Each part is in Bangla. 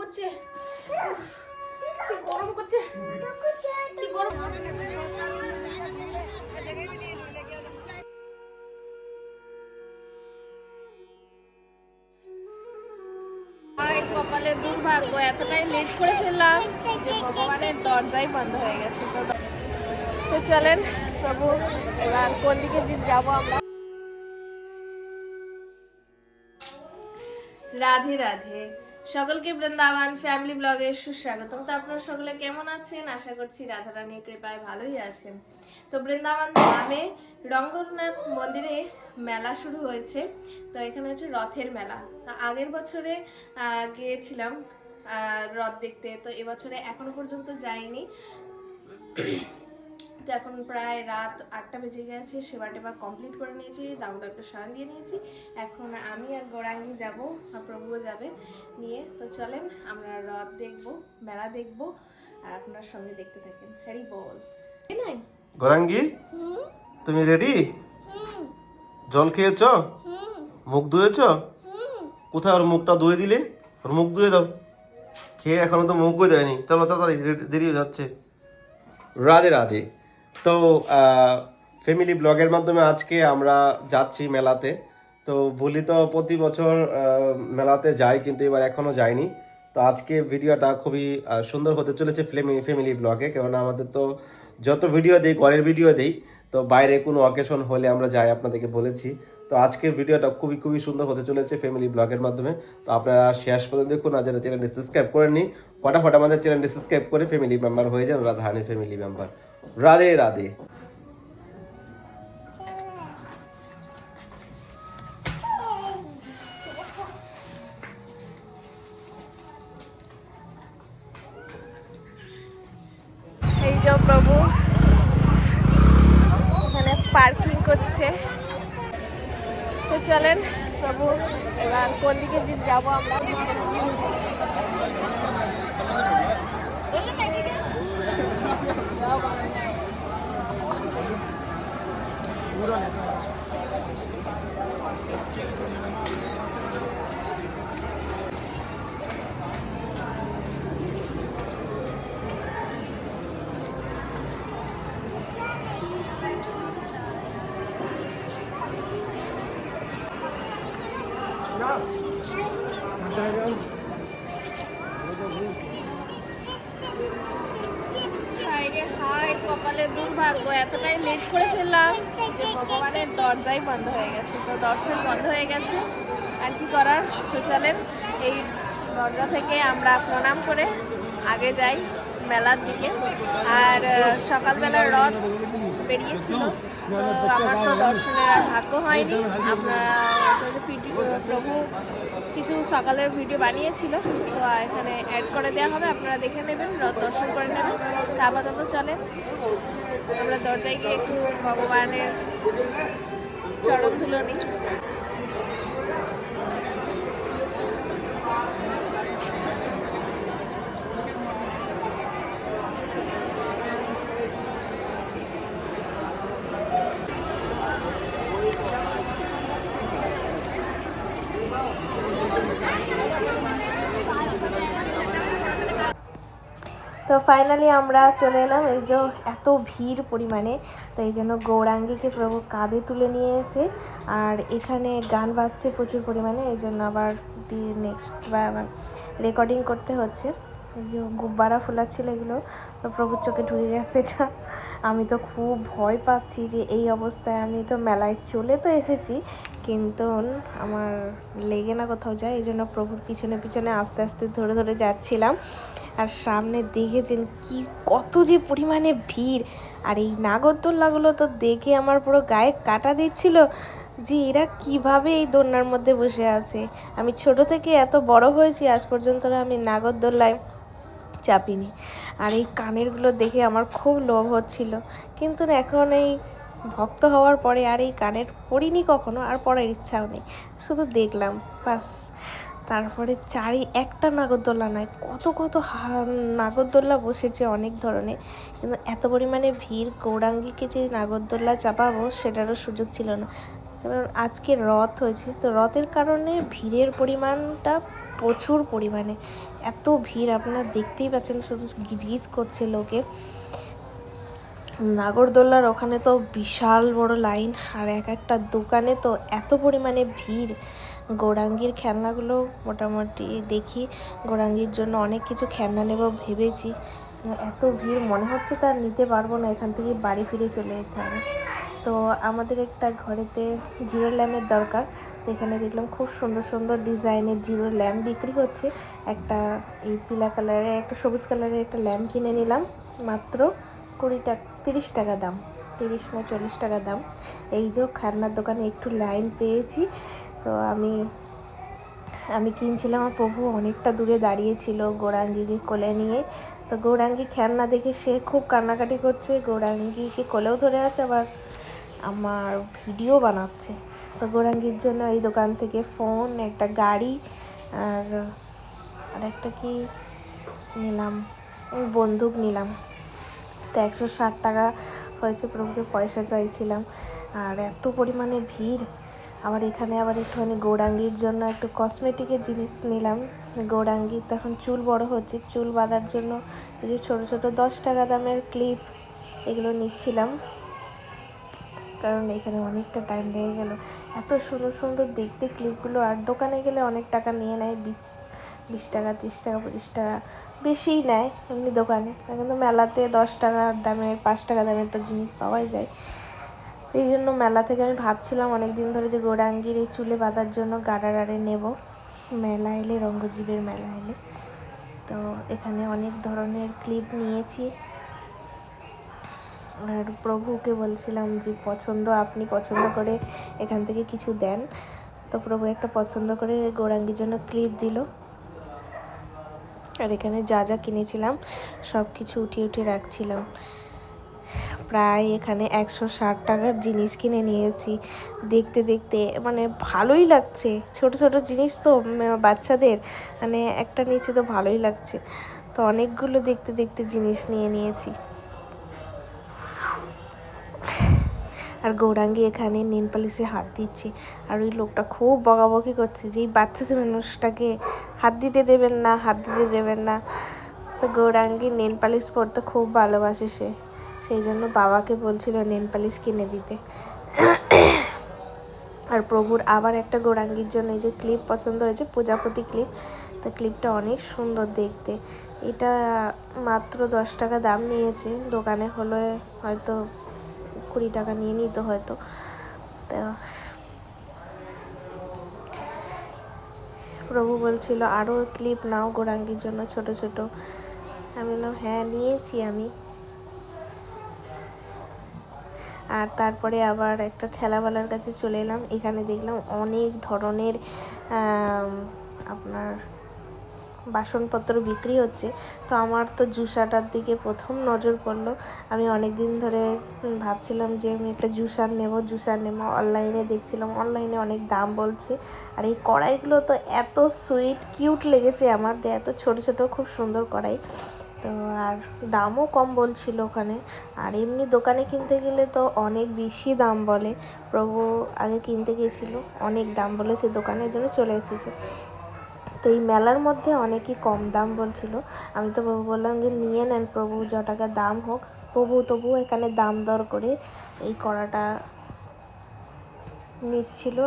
করছে? কি গরম করছে? কি গরম? আর দুর্ভাগ্য, এতটাই লেট করে ফেললাম যে ভগবানের দরজাই বন্ধ হয়ে গেছে। তো চলেন, প্রভু, এবার কোন দিকে যাব আমরা? রাধে রাধে। সকলকে বৃন্দাবন ফ্যামিলি ব্লগে সুস্বাগতম। তো আপনারা সকলে কেমন আছেন? আশা করছি রাধারানীর কৃপায় ভালোই আছেন। তো বৃন্দাবন ধামে রঙ্গনাথ মন্দিরে মেলা শুরু হয়েছে। তো এখানে হচ্ছে রথের মেলা। তো আগের বছরে গিয়েছিলাম রথ দেখতে। তো এবছরে এখনও পর্যন্ত যাইনি। তো এখন প্রায় রাত আটটা বেজে গেছে সেবা টেবা কমপ্লিট করে নিয়েছি দামোদরকে স্নান দিয়ে নিয়েছি। এখন আমি আর গৌরাঙ্গি যাব আর প্রভুও যাবে নিয়ে। তো চলেন আমরা রথ দেখব মেলা দেখব আর আপনার সঙ্গে দেখতে থাকেন। হ্যারি বল। নাই? গরাঙ্গি? তুমি রেডি জল খেয়েছো? মুখ ধুয়েছ? কোথায় ওর মুখটা ধুয়ে দিলে? ওর মুখ ধুয়ে দাও। খেয়ে এখনও তো মুখও দেয়নি। চলো তাড়াতাড়ি রে- দেরি হয়ে যাচ্ছে। রাধে রাধে। তো ফ্যামিলি ব্লগের মাধ্যমে আজকে আমরা যাচ্ছি মেলাতে। তো, বলি তো প্রতি বছর মেলাতে যাই, কিন্তু এবার এখনও যাইনি। তো, আজকে ভিডিওটা খুবই সুন্দর হতে চলেছে ফ্যামিলি ব্লগে কেননা আমাদের তো যত ভিডিও দিই, ঘরের ভিডিও দিই, তো বাইরে কোনো অকেশন হলে আমরা যাই আপনাদেরকে বলেছি। তো, আজকের ভিডিওটা খুবই খুবই সুন্দর হতে চলেছে ফ্যামিলি ব্লগের মাধ্যমে। তো, আপনারা শেষ পর্যন্ত দেখুন, আর যারা চ্যানেলটি সাবস্ক্রাইব করেননি, ফটাফট আমাদের চ্যানেলটি সাবস্ক্রাইব করে ফ্যামিলি মেম্বার হয়ে যান রাধাহানি ফ্যামিলি মেম্বার রাধে রাধে। এই যে প্রভু। এখানে পার্কিং করছে। তো চলেন প্রভু, এবার কোন দিকে যাব আমরা? হায় রে হায় দুর্ভাগ্য, এতটাই লেট করে যে ভগবানের দরজাই বন্ধ হয়ে গেছে। তো দর্শন বন্ধ হয়ে গেছে। আর কি করার? তো এই দরজা থেকে আমরা প্রণাম করে আগে যাই মেলার দিকে। আর সকালবেলার রথ বেরিয়েছিল, তো আমার তো দর্শনের ভাগ্য হয়নি। আপনারা প্রভু কিছু সকালের ভিডিও বানিয়েছিল। তো এখানে অ্যাড করে দেওয়া হবে, আপনারা দেখে নেবেন দর্শন করে নেবেন। তা আপাতত চলে। আমরা দরজায় গিয়ে একটু ভগবানের চরণ ধুলো নিই। তো ফাইনালি আমরা চলে এলাম। এই যে এত ভিড় পরিমাণে, তো এই জন্য গৌরাঙ্গীকে প্রভু কাঁধে তুলে নিয়েছে। আর এখানে গান বাজছে প্রচুর পরিমাণে, এই জন্য আবার নেক্সট রেকর্ডিং করতে হচ্ছে। এই যে গুব্বারা ফোলাচ্ছিল এগুলো, তো প্রভুর চোখে ঢুকে গেছে এটা। আমি তো খুব ভয় পাচ্ছি যে এই অবস্থায় আমি তো মেলায় চলে তো এসেছি, কিন্তু আমার লেগে না কোথাও যায়, এই জন্য প্রভুর পিছনে পিছনে আস্তে আস্তে ধরে ধরে যাচ্ছিলাম। আর সামনে দেখেছেন কি কত যে পরিমাণে ভিড়। আর এই নাগরদোল্লাগুলো তো দেখে আমার পুরো গায়ে কাটা দিচ্ছিল যে এরা কীভাবে এই দোলনার মধ্যে বসে আছে। আমি ছোট থেকে এত বড় হয়েছি, আজ পর্যন্ত আমি নাগরদোল্লায় চাপিনি। আর এই কানেরগুলো দেখে আমার খুব লোভ হচ্ছিল। কিন্তু এখন এই ভক্ত হওয়ার পরে আর এই কানের পড়িনি কখনো, আর পড়ার ইচ্ছাও নেই। শুধু দেখলাম, বাস। তারপরে চারি একটা নাগরদোল্লা নয়, কত কত নাগরদোল্লা বসেছে অনেক ধরনের। কিন্তু এত পরিমাণে ভিড়, গৌরাঙ্গীকে যে নাগরদোল্লা চাপাবো সেটারও সুযোগ ছিল না। কারণ আজকে রথ হয়েছে, তো রথের কারণে ভিড়ের পরিমাণটা প্রচুর পরিমাণে। এত ভিড় আপনারা দেখতেই পাচ্ছেন, শুধু গিজগিজ করছে লোকে। নাগরদোল্লার ওখানে তো বিশাল বড় লাইন, আর এক একটা দোকানে তো এত পরিমাণে ভিড়। গৌরাঙ্গীর খেলনাগুলো মোটামুটি দেখি। গৌরাঙ্গীর জন্য অনেক কিছু খেলনা নেব ভেবেছি। এত ভিড়, মনে হচ্ছে তার নিতে পারব না, এখান থেকে বাড়ি ফিরে চলে যেতে হবে। তো আমাদের একটা ঘরেতে জিরো ল্যাম্পের দরকার, তো এখানে দেখলাম খুব সুন্দর সুন্দর ডিজাইনের জিরো ল্যাম্প বিক্রি হচ্ছে। একটা এই পিলা কালারের একটা সবুজ কালারের একটা ল্যাম্প কিনে নিলাম, মাত্র কুড়ি টাকা, তিরিশ টাকা দাম, তিরিশ না চল্লিশ টাকা দাম। এই যে খেলনার দোকানে একটু লাইন পেয়েছি আমি আমি কিনছিলাম, আমার প্রভু অনেকটা দূরে দাঁড়িয়েছিল গৌরাঙ্গীকে কোলে নিয়ে। তো গৌরাঙ্গী খেলনা দেখে সে খুব কান্নাকাটি করছে। গৌরাঙ্গীকে কোলেও ধরে আছে, আবার আমার ভিডিও বানাচ্ছে। তো গৌরাঙ্গীর জন্য এই দোকান থেকে ফোন, একটা গাড়ি, আর আর একটা কি নিলাম? বন্দুক নিলাম। তো একশো ষাট টাকা হয়েছে, প্রভুকে পয়সা চাইছিলাম। আর এত পরিমাণে ভিড়। আবার এখানে আবার একটুখানি গৌরাঙ্গীর জন্য একটু কসমেটিকের জিনিস নিলাম। গৌরাঙ্গীর তো এখন চুল বড় হচ্ছে, চুল বাঁধার জন্য এই যে ছোটো ছোটো দশ টাকা দামের ক্লিপ এগুলো নিচ্ছিলাম। কারণ এখানে অনেকটা টাইম লেগে গেল। এত সুন্দর সুন্দর দেখতে ক্লিপগুলো আর দোকানে গেলে অনেক টাকা নিয়ে নেয়, বিশ বিশ টাকা, তিরিশ টাকা, পঁচিশ টাকা, বেশিই নেয় এমনি দোকানে। কিন্তু মেলাতে দশ টাকার দামের, পাঁচ টাকা দামের তো জিনিস পাওয়াই যায়। এই জন্য মেলা থেকে আমি ভাবছিলাম অনেক দিন ধরে যে গোড়াঙ্গির এই চুলে বাঁধার জন্য গাড়া আরে নেব। মেলা এলে, রঙ্গজীবের মেলা এলে। তো এখানে অনেক ধরনের ক্লিপ নিয়েছি। আর প্রভুকে বলছিলাম যে, পছন্দ আপনি পছন্দ করে এখান থেকে কিছু দেন। তো প্রভু একটা পছন্দ করে গৌরাঙ্গির জন্য ক্লিপ দিল। আর এখানে যা যা কিনেছিলাম সব কিছু উঠিয়ে উঠিয়ে রাখছিলাম। প্রায় এখানে একশো ষাট টাকার জিনিস কিনে নিয়েছি। দেখতে দেখতে মানে ভালোই লাগছে। ছোট ছোট জিনিস তো বাচ্চাদের মানে একটা নিচে তো ভালোই লাগছে। তো অনেকগুলো দেখতে দেখতে জিনিস নিয়ে নিয়েছি। আর গৌরাঙ্গি এখানে নেল পালিশে হাত দিচ্ছে। আর ওই লোকটা খুব বকাবকি করছে যে, এই বাচ্চা যে মানুষটাকে হাত দিতে দেবেন না, হাত দিতে দেবেন না। তো গৌরাঙ্গী নেল পালিশ পরতে খুব ভালোবাসে সে। সেই জন্য বাবাকে বলছিল নেল পালিশ কিনে দিতে। আর প্রভুর আবার একটা গৌরাঙ্গীর জন্য এই যে ক্লিপ পছন্দ হয়েছে, প্রজাপতি ক্লিপ, তো ক্লিপটা অনেক সুন্দর দেখতে। এটা মাত্র দশ টাকা দাম নিয়েছে, দোকানে হলে হয়তো কুড়ি টাকা নিয়ে নিত হয়তো। তো প্রভু বলছিল আরও ক্লিপ নাও গোরাঙ্গির জন্য ছোট ছোট। আমি বললাম হ্যাঁ নিয়েছি আমি। আর তারপরে আবার একটা ঠেলাওয়ালার কাছে চলে এলাম। এখানে দেখলাম অনেক ধরনের আপনার বাসনপত্র বিক্রি হচ্ছে। তো আমার তো জুসাটার দিকে প্রথম নজর পড়ল। আমি অনেক দিন ধরে ভাবছিলাম যে আমি একটা জুসার নেব জুসার নেব। অনলাইনে দেখছিলাম, অনলাইনে অনেক দাম বলছে। আর এই কড়াইগুলো তো এত সুইট, কিউট লেগেছে আমার এত ছোট ছোট, খুব সুন্দর কড়াই। তো আর দামও কম বলছিল ওখানে। আর এমনি দোকানে কিনতে গেলে তো অনেক বেশি দাম বলে। প্রভু আগে কিনতে গিয়েছিল অনেক দাম বলেছে দোকানের জন্য চলে এসেছে। তো এই মেলার মধ্যে অনেকই কম দাম বলছিল। আমি তো প্রভু বললাম যে নিয়ে নেন প্রভু য টাকা দাম হোক। প্রভু তবু এখানে দাম দর করে এই কড়াটা নিচ্ছিল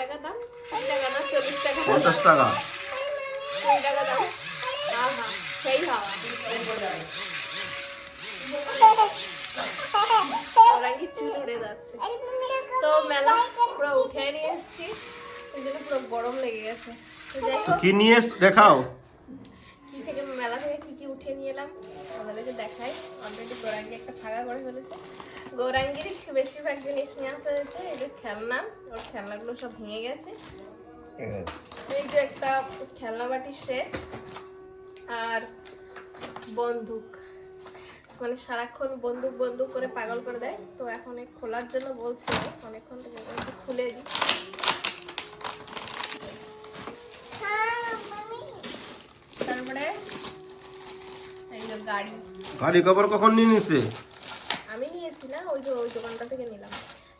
টাকা দাম? টাকা না চল্লিশ টাকা পঞ্চাশ টাকা। কুড়ি টাকা দাম। আহা সেই হাওয়া। ওরাঙ্গি চুল উড়ে যাচ্ছে? তো মেলা পুরো উঠে নিয়ে এসেছি। ওই জন্য পুরো গরম লেগে গেছে। তো কি নিয়ে দেখাও। কি থেকে মেলা থেকে কি কি উঠে নিয়ে এলাম? আমাদেরকে দেখাই। অলরেডি গৌরাঙ্গি একটা ফাঁকা করে ফেলেছে। গৌরাঙ্গির বেশিরভাগ জিনিস নিয়ে আসা হয়েছে। এই যে খেলনা, ওর খেলনাগুলো সব ভেঙে গেছে। এই যে একটা খেলনা বাটির সেট আর বন্দুক। মানে সারাক্ষণ বন্দুক বন্দুক করে পাগল করে দেয়। তো এখন খোলার জন্য বলছে অনেকক্ষণ থেকে খুলে দিই। তারপরে গাড়ি। গাড়ি কভার কখন নিয়ে নিছে? আমি নিয়েছি না ওই যে ওই দোকানটা থেকে নিলাম।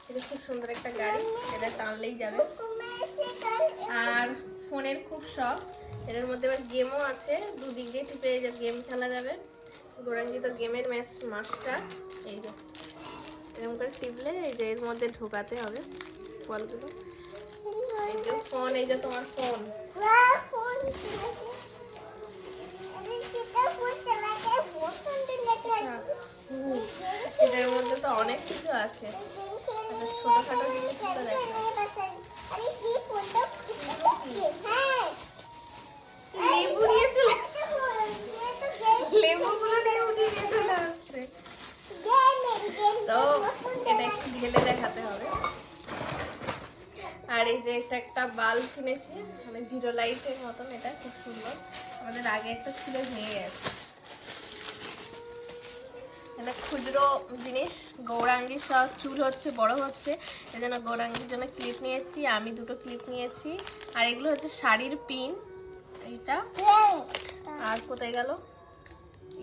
এটা খুব সুন্দর একটা গাড়ি এটা টানলেই যাবে। আর ফোনের খুব শখ এটার মধ্যে আবার গেমও আছে দুদিক দিয়ে টিপে যে গেম খেলা যাবে। গোরাঙ্গি তো গেমের ম্যাচ মাস্টার এই যে। এরকম করে টিপলে এই যে এর মধ্যে ঢোকাতে হবে বলগুলো। এই যে ফোন এই যে তোমার ফোন। এটার মধ্যে তো অনেক কিছু আছে। ছোটখাটো জিনিস লেবু তো এটা একটু ঢেলে দেখাতে হবে। আর এই যে এটা একটা বাল্ব কিনেছি। মানে জিরো লাইটের মতন, এটা খুব সুন্দর। আমাদের আগে একটা ছিল, ভেঙে গেছে। এটা জিনিস গৌরাঙ্গির সব চুল হচ্ছে বড় হচ্ছে। এই জন্য গৌরাঙ্গির জন্য ক্লিপ নিয়েছি আমি দুটো ক্লিপ নিয়েছি। আর এগুলো হচ্ছে শাড়ির পিন এইটা। আর কোথায় গেল?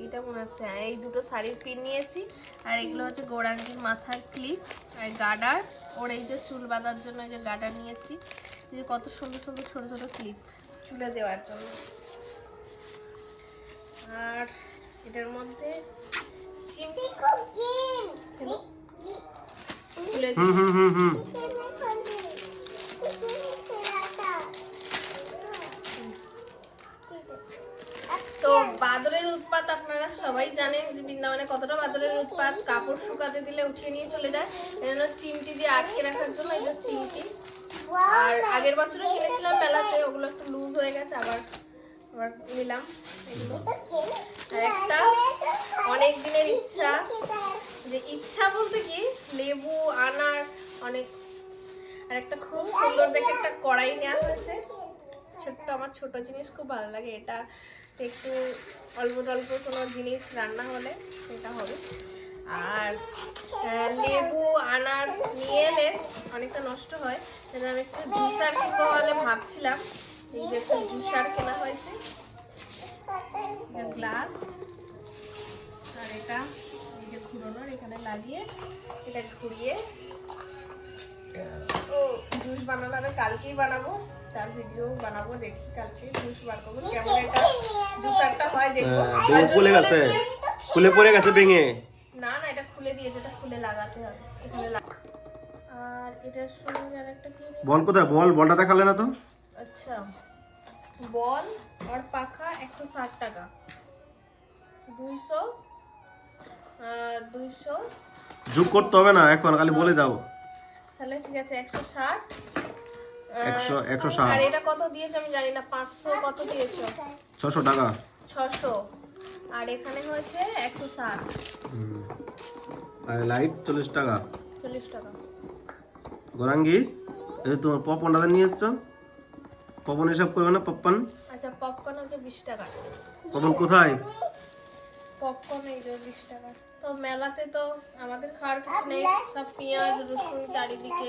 এইটা মনে হচ্ছে হ্যাঁ, এই দুটো শাড়ির পিন নিয়েছি। আর এগুলো হচ্ছে গৌরাঙ্গির মাথার ক্লিপ আর গার্ডার ওর এই যে চুল বাঁধার জন্য এই যে গার্ডার নিয়েছি। যে কত সুন্দর সুন্দর ছোট ছোট ক্লিপ চুলে দেওয়ার জন্য। আর এটার মধ্যে হুম তো বাদরের উৎপাত আপনারা সবাই জানেন যে বৃন্দাবনে কতটা বাদরের উৎপাত। কাপড় শুকাতে দিলে উঠিয়ে নিয়ে চলে যায়। এজন্য চিমটি দিয়ে আটকে রাখার জন্য যে চিমটি। আর আগের বছরে কিনেছিলাম মেলাতে, ওগুলো একটু লুজ হয়ে গেছে, আবার আবার নিলাম। আর একটা অনেক দিনের ইচ্ছা। যে ইচ্ছা বলতে কি, লেবু, আনার অনেক। আর একটা খুব সুন্দর দেখে একটা কড়াই নেওয়া হয়েছে। ছোট্ট, আমার ছোট জিনিস খুব ভালো লাগে। এটা একটু অল্প অল্প কোনো জিনিস রান্না হলে সেটা হবে। আর লেবু, আনার নিয়ে এলে অনেকটা নষ্ট হয়। সেটা আমি একটু জুসার কিনবো বলে ভাবছিলাম। এই যে একটু জুসার কেনা হয়েছে। গ্লাস। আর এটা এই যে ঘুরোনোর এখানে লাগিয়ে এটা ঘুরিয়ে ও জুস বানানো আমি কালকেই বানাবো। তার ভিডিও বানাবো দেখি কালকে জুস বার করব। কেমন জুসারটা হয় দেখব। হ্যাঁ, যদি খুলে গেছে। খুলে পড়ে গেছে বেঙে। না না এটা খুলে দিয়েছে এটা খুলে লাগাতে হবে। এখানে লাগা- আর এটার সঙ্গে আরেকটা কি বল কোথায়? বল বলটা দেখালে না তো। আচ্ছা বল আর পাখা একশো ষাট টাকা। দুইশো যোগ করতে হবে না এখন খালি বলে যাও তাহলে ঠিক আছে একশো ষাট। একশো একশো ষাট। আর এটা কত দিয়েছে আমি জানি না পাঁচশো কত দিয়েছ? ছশো টাকা। ছশো। আর এখানে হয়েছে একশো ষাট। আর লাইট চল্লিশ টাকা। চল্লিশ টাকা। গরাঙ্গি এই যে তোমার পপনটা নিয়ে এসছো পপন হিসাব করবে না আচ্ছা পপকর্ন হচ্ছে বিশ টাকা। পপন কোথায়? পপকর্ন এই বিশ টাকা। তো মেলাতে তো আমাদের খাওয়ার কিছু নেই সব পেঁয়াজ রসুন চারিদিকে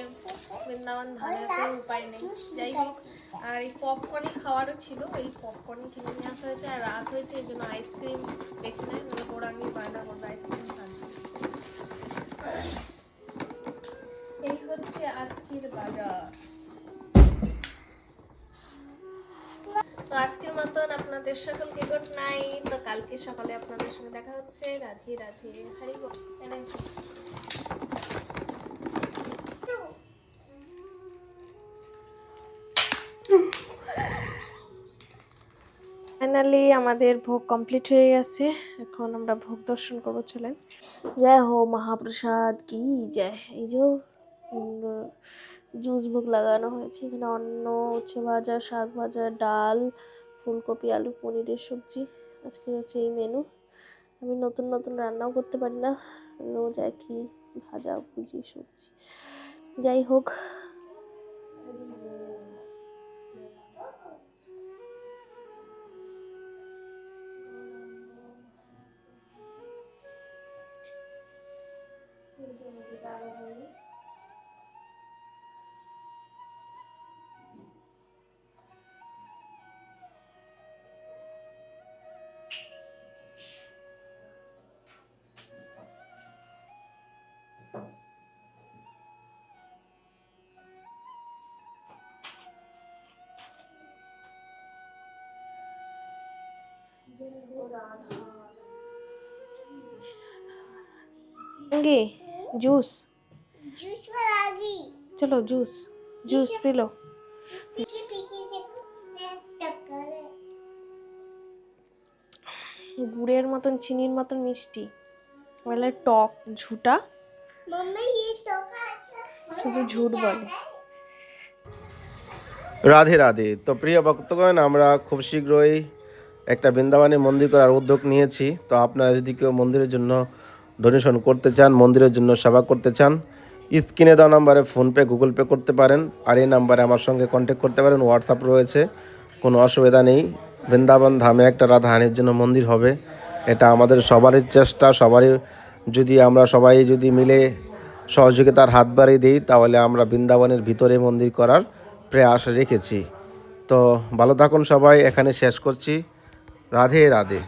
বৃন্দাবন ধারে উপায় নেই। যাই হোক আর এই পপকর্নই খাওয়ারও ছিল এই পপকর্নই কিনে নিয়ে আসা হয়েছে আর রাত হয়েছে এই জন্য আইসক্রিম দেখে নেয় মানে গোড়াঙ্গি বায়না করবে আইসক্রিম জন্য। এই হচ্ছে আজকের বাজার। তো আজকের মতন আপনাদের সকলকে গুড নাইট তো কালকে সকালে আপনাদের সঙ্গে দেখা হচ্ছে। রাধে রাধে, হারি ফাইনালি আমাদের ভোগ কমপ্লিট হয়ে গেছে। এখন আমরা ভোগ দর্শন করব, চলেন। জয় হো মহাপ্রসাদ, কি জয়। এই যে জুস ভোগ লাগানো হয়েছে। এখানে অন্য উচ্ছে ভাজা, শাক ভাজা, ডাল, ফুলকপি, আলু, পনিরের সবজি। আজকে হচ্ছে এই মেনু আমি নতুন নতুন রান্নাও করতে পারি না। রোজ একই ভাজা, ভুজি, সবজি। যাই হোক গে জুস চলো জুস জুস পিলো। গুড়ের মতন চিনির মতন মিষ্টি। বলে টক ঝুটা। শুধু ঝুট বলে। রাধে রাধে। তো প্রিয় ভক্তগণ আমরা খুব শীঘ্রই একটা বৃন্দাবনে মন্দির করার উদ্যোগ নিয়েছি। তো আপনারা যদি কেউ মন্দিরের জন্য ডোনেশন করতে চান, মন্দিরের জন্য সেবা করতে চান, স্ক্রিনে দেওয়া নাম্বারে ফোনপে, গুগল পে করতে পারেন। আর এই নাম্বারে আমার সঙ্গে কন্ট্যাক্ট করতে পারেন হোয়াটসঅ্যাপ রয়েছে। কোনো অসুবিধা নেই। বৃন্দাবন ধামে একটা রাধাহানির জন্য মন্দির হবে। এটা আমাদের সবারই চেষ্টা, সবারই যদি আমরা সবাই যদি মিলে সহযোগিতার হাত বাড়িয়ে দিই, তাহলে আমরা বৃন্দাবনের ভিতরে মন্দির করার প্রয়াস রেখেছি। তো ভালো থাকুন সবাই, এখানে শেষ করছি। রাধে রাধে।